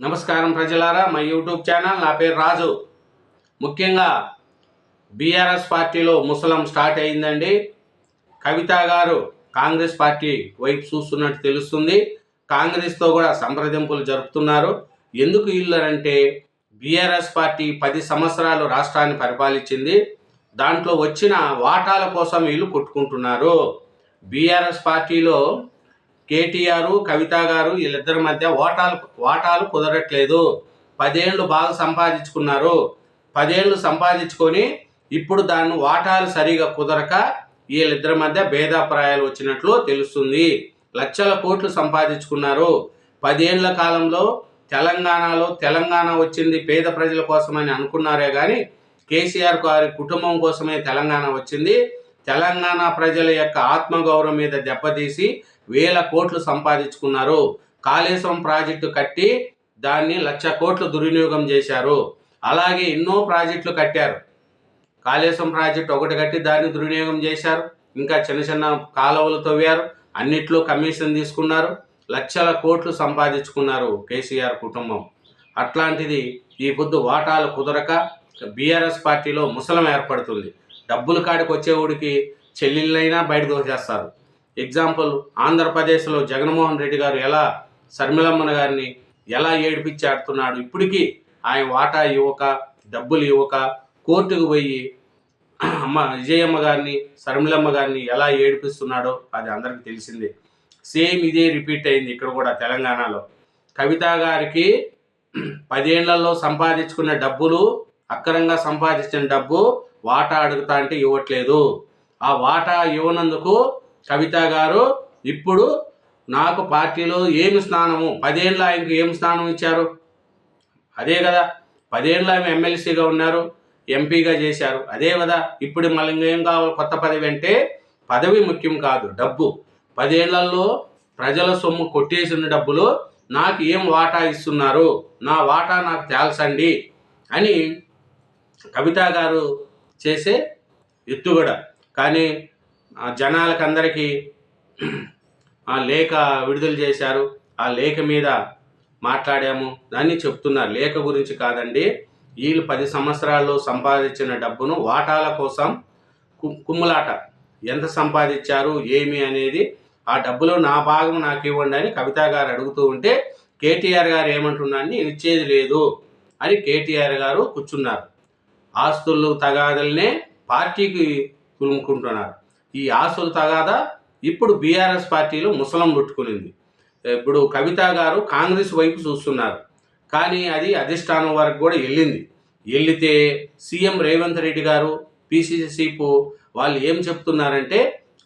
నమస్కారం ప్రజలారా మా యూట్యూబ్ ఛానల్ నా పేరు రాజు. ముఖ్యంగా బీఆర్ఎస్ పార్టీలో ముసలం స్టార్ట్ అయిందండి. కవిత గారు కాంగ్రెస్ పార్టీ వైపు చూస్తున్నట్టు తెలుస్తుంది. కాంగ్రెస్తో కూడా సంప్రదింపులు జరుపుతున్నారు. ఎందుకు వీళ్ళంటే బీఆర్ఎస్ పార్టీ పది సంవత్సరాలు రాష్ట్రాన్ని పరిపాలించింది. దాంట్లో వచ్చిన వాటాల కోసం వీళ్ళు కొట్టుకుంటున్నారు. బీఆర్ఎస్ పార్టీలో కేటీఆర్ కవిత గారు వీళ్ళిద్దరి మధ్య ఓటాలు వాటాలు కుదరట్లేదు. పదేళ్ళు బాగా సంపాదించుకున్నారు. పదేళ్ళు సంపాదించుకొని ఇప్పుడు దాన్ని వాటాలు సరిగా కుదరక వీళ్ళిద్దరి మధ్య భేదాభిప్రాయాలు వచ్చినట్లు తెలుస్తుంది. లక్షల కోట్లు సంపాదించుకున్నారు. పదేళ్ళ కాలంలో తెలంగాణలో తెలంగాణ వచ్చింది పేద ప్రజల కోసమని అనుకున్నారే కానీ కేసీఆర్ గారి కుటుంబం కోసమే తెలంగాణ వచ్చింది. తెలంగాణ ప్రజల యొక్క ఆత్మగౌరవం మీద దెబ్బతీసి వేల కోట్లు సంపాదించుకున్నారు. కాళేశ్వరం ప్రాజెక్టు కట్టి దాన్ని లక్ష కోట్లు దుర్వినియోగం చేశారు. అలాగే ఎన్నో ప్రాజెక్టులు కట్టారు. కాళేశ్వరం ప్రాజెక్టు ఒకటి కట్టి దాన్ని దుర్వినియోగం చేశారు. ఇంకా చిన్న చిన్న కాలువలు తవ్వారు. అన్నిట్లో కమిషన్ తీసుకున్నారు. లక్షల కోట్లు సంపాదించుకున్నారు కేసీఆర్ కుటుంబం. అట్లాంటిది ఈ పొద్దు వాటాలు కుదరక బీఆర్ఎస్ పార్టీలో ముసలం ఏర్పడుతుంది. డబ్బులు కాడికి వచ్చేవాడికి చెల్లెళ్ళైనా బయట దోచేస్తారు ఎగ్జాంపుల్ ఆంధ్రప్రదేశ్లో జగన్మోహన్ రెడ్డి గారు ఎలా శర్మిలమ్మన గారిని ఎలా ఏడిపించి ఆడుతున్నాడు ఇప్పటికీ ఆయన వాటా ఇవ్వక డబ్బులు ఇవ్వక కోర్టుకు పోయి అమ్మ విజయమ్మ గారిని శర్మిలమ్మ గారిని ఎలా ఏడిపిస్తున్నాడో అది అందరికీ తెలిసిందే. సేమ్ ఇదే రిపీట్ అయింది ఇక్కడ కూడా తెలంగాణలో. కవిత గారికి పదేళ్ళలో సంపాదించుకున్న డబ్బులు అక్రంగా సంపాదించిన డబ్బు వాటా అడుగుతా అంటే ఇవ్వట్లేదు. ఆ వాటా ఇవ్వనందుకు కవిత గారు ఇప్పుడు నాకు పార్టీలో ఏమి స్నానము పదేళ్ళ ఆయనకు ఏమి స్నానం ఇచ్చారు? అదే కదా పదేళ్ళు ఆమె ఎమ్మెల్సీగా ఉన్నారు ఎంపీగా చేశారు. అదే కదా ఇప్పుడు మళ్ళీ ఏం కావాలి? కొత్త పదవి అంటే పదవి ముఖ్యం కాదు డబ్బు. పదేళ్ళలో ప్రజల సొమ్ము కొట్టేసిన డబ్బులు నాకు ఏం వాటా ఇస్తున్నారు? నా వాటా నాకు తేల్చండి అని కవిత గారు చేసే ఎత్తుగడ. కానీ జనాలకందరికీ ఆ లేఖ విడుదల చేశారు. ఆ లేఖ మీద మాట్లాడాము. దాన్ని చెప్తున్నారు. లేఖ గురించి కాదండి. వీళ్ళు పది సంవత్సరాల్లో సంపాదించిన డబ్బును వాటాల కోసం కుమ్ములాట. ఎంత సంపాదించారు? ఏమి అనేది ఆ డబ్బులో నా భాగం నాకు ఇవ్వండి అని కవిత గారు అడుగుతూ ఉంటే కేటీఆర్ గారు ఏమంటున్నారని నేను ఇచ్చేది లేదు అని కేటీఆర్ గారు కూర్చున్నారు. ఆస్తులు తగాదల్నే పార్టీకి కులుముకుంటున్నారు. ఈ ఆస్తుల తగాదా ఇప్పుడు బీఆర్ఎస్ పార్టీలో ముసలం పుట్టుకునింది ఇప్పుడు కవిత గారు కాంగ్రెస్ వైపు చూస్తున్నారు. కానీ అది అధిష్టానం వరకు కూడా వెళ్ళింది. వెళ్ళితే సీఎం రేవంత్ రెడ్డి గారు పిసిసి వాళ్ళు ఏం చెప్తున్నారంటే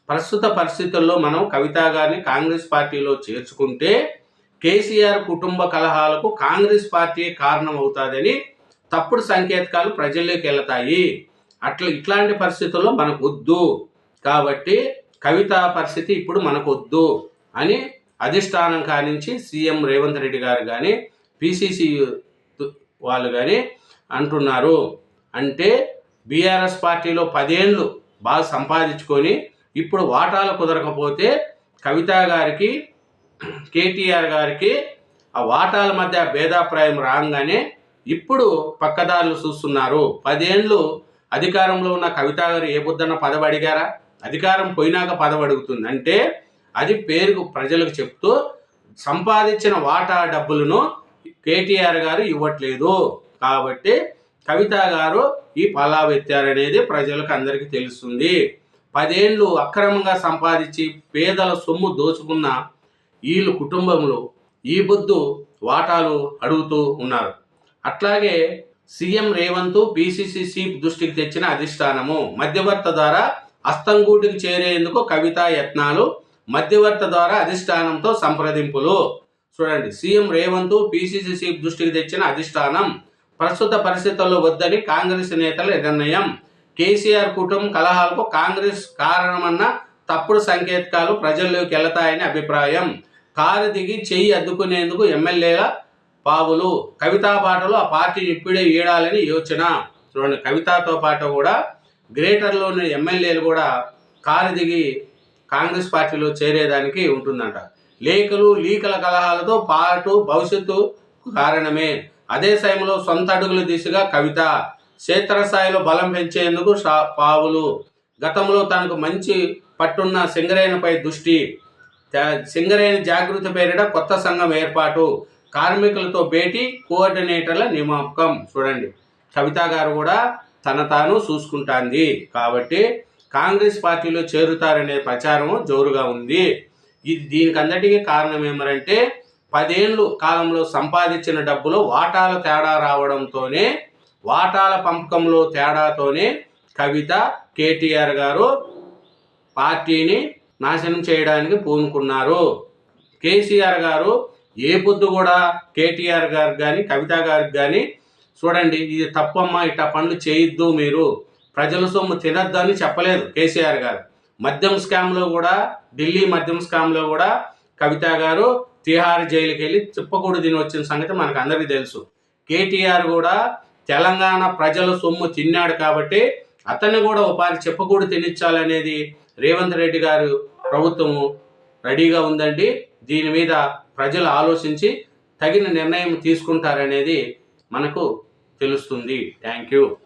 ప్రస్తుత పరిస్థితుల్లో మనం కవిత గారిని కాంగ్రెస్ పార్టీలో చేర్చుకుంటే కేసీఆర్ కుటుంబ కలహాలకు కాంగ్రెస్ పార్టీ కారణం అవుతుందని తప్పుడు సంకేతకాలు ప్రజల్లోకి వెళ్తాయి. అట్లా ఇట్లాంటి పరిస్థితుల్లో మనకు వద్దు. కాబట్టి కవిత పరిస్థితి ఇప్పుడు మనకొద్దు అని అధిష్టానం కానించి సీఎం రేవంత్ రెడ్డి గారు కానీ పిసిసి వాళ్ళు కానీ అంటున్నారు. అంటే బీఆర్ఎస్ పార్టీలో పదేళ్ళు బాగా సంపాదించుకొని ఇప్పుడు వాటాలు కుదరకపోతే కవిత గారికి కేటీఆర్ గారికి ఆ వాటాల మధ్య భేదాభిప్రాయం రాగానే ఇప్పుడు పక్కదారులు చూస్తున్నారు. పదేళ్ళు అధికారంలో ఉన్న కవిత గారు ఏ బుద్ధన పదవి అడిగారా? అధికారం పోయినాక పదవి అడుగుతుంది అంటే అది పేరుకు ప్రజలకు చెప్తూ సంపాదించిన వాటా డబ్బులను కేటీఆర్ గారు ఇవ్వట్లేదు. కాబట్టి కవిత గారు ఈ పలావెత్తారనేది ప్రజలకు అందరికీ తెలుస్తుంది. పదేళ్ళు అక్రమంగా సంపాదించి పేదల సొమ్ము దోచుకున్న వీళ్ళు కుటుంబంలో ఈ బొద్దు వాటాలు అడుగుతూ ఉన్నారు. అట్లాగే సీఎం రేవంత్ పిసిసి చీఫ్ దృష్టికి తెచ్చిన అధిష్టానము మధ్యవర్త ద్వారా అస్తంగూటికి చేరేందుకు కవితా యత్నాలు మధ్యవర్త ద్వారా అధిష్టానంతో సంప్రదింపులు. చూడండి సీఎం రేవంత్ పిసిసి చీఫ్ దృష్టికి తెచ్చిన అధిష్టానం ప్రస్తుత పరిస్థితుల్లో వద్దని కాంగ్రెస్ నేతల నిర్ణయం. కేసీఆర్ కుటుంబం కలహాలకు కాంగ్రెస్ కారణమన్న తప్పుడు సంకేతాలు ప్రజల్లోకి వెళతాయని అభిప్రాయం. కారు దిగి చెయ్యి అద్దుకునేందుకు ఎమ్మెల్యేల పావులు. కవితా పాటలు ఆ పార్టీని ఇప్పుడే ఈడాలని యోచన. చూడండి కవితతో పాటు కూడా గ్రేటర్లోని ఎమ్మెల్యేలు కూడా కారు దిగి కాంగ్రెస్ పార్టీలో చేరేదానికి ఉంటుందంట. లేఖలు లీకల కలహాలతో పాటు భవిష్యత్తు కారణమే. అదే సమయంలో సొంత అడుగుల దిశగా కవిత క్షేత్రస్థాయిలో బలం పెంచేందుకు షా- పావులు. గతంలో తనకు మంచి పట్టున్న సింగరేణిపై దృష్టి. సింగరేణి జాగృతి పేరిట కొత్త సంఘం ఏర్పాటు. కార్మికులతో భేటీ కోఆర్డినేటర్ల నియామకం చూడండి. కవిత గారు కూడా తన తాను చూసుకుంటాంది. కాబట్టి కాంగ్రెస్ పార్టీలో చేరుతారనే ప్రచారం జోరుగా ఉంది. ఇది దీనికి అందటికీ కారణం ఏమరంటే పదేళ్ళు కాలంలో సంపాదించిన డబ్బులు వాటాల తేడా రావడంతోనే వాటాల పంపకంలో తేడాతోనే కవిత కేటీఆర్ గారు పార్టీని నాశనం చేయడానికి పూనుకున్నారు. కేసీఆర్ గారు ఏ పొద్దు కూడా కేటీఆర్ గారు కానీ కవిత గారికి కానీ చూడండి ఇది తప్పమ్మా ఇట్ట పనులు చేయొద్దు మీరు. ప్రజల సొమ్ము తినద్దు అని చెప్పలేదు కేసీఆర్ గారు. మద్యం స్కామ్లో కూడా ఢిల్లీ మద్యం స్కామ్లో కూడా కవిత గారు తిహార్ జైలుకి వెళ్ళి చిప్పకూడు తిని వచ్చిన సంగతి మనకు అందరికీ తెలుసు. కేటీఆర్ కూడా తెలంగాణ ప్రజల సొమ్ము తిన్నాడు కాబట్టి అతన్ని కూడా ఉపాధి చెప్పకూడదు తినిచ్చాలనేది రేవంత్ రెడ్డి గారు ప్రభుత్వము రెడీగా ఉందండి. దీని మీద ప్రజలు ఆలోచించి తగిన నిర్ణయం తీసుకుంటారనేది మనకు తెలుస్తుంది. Thank you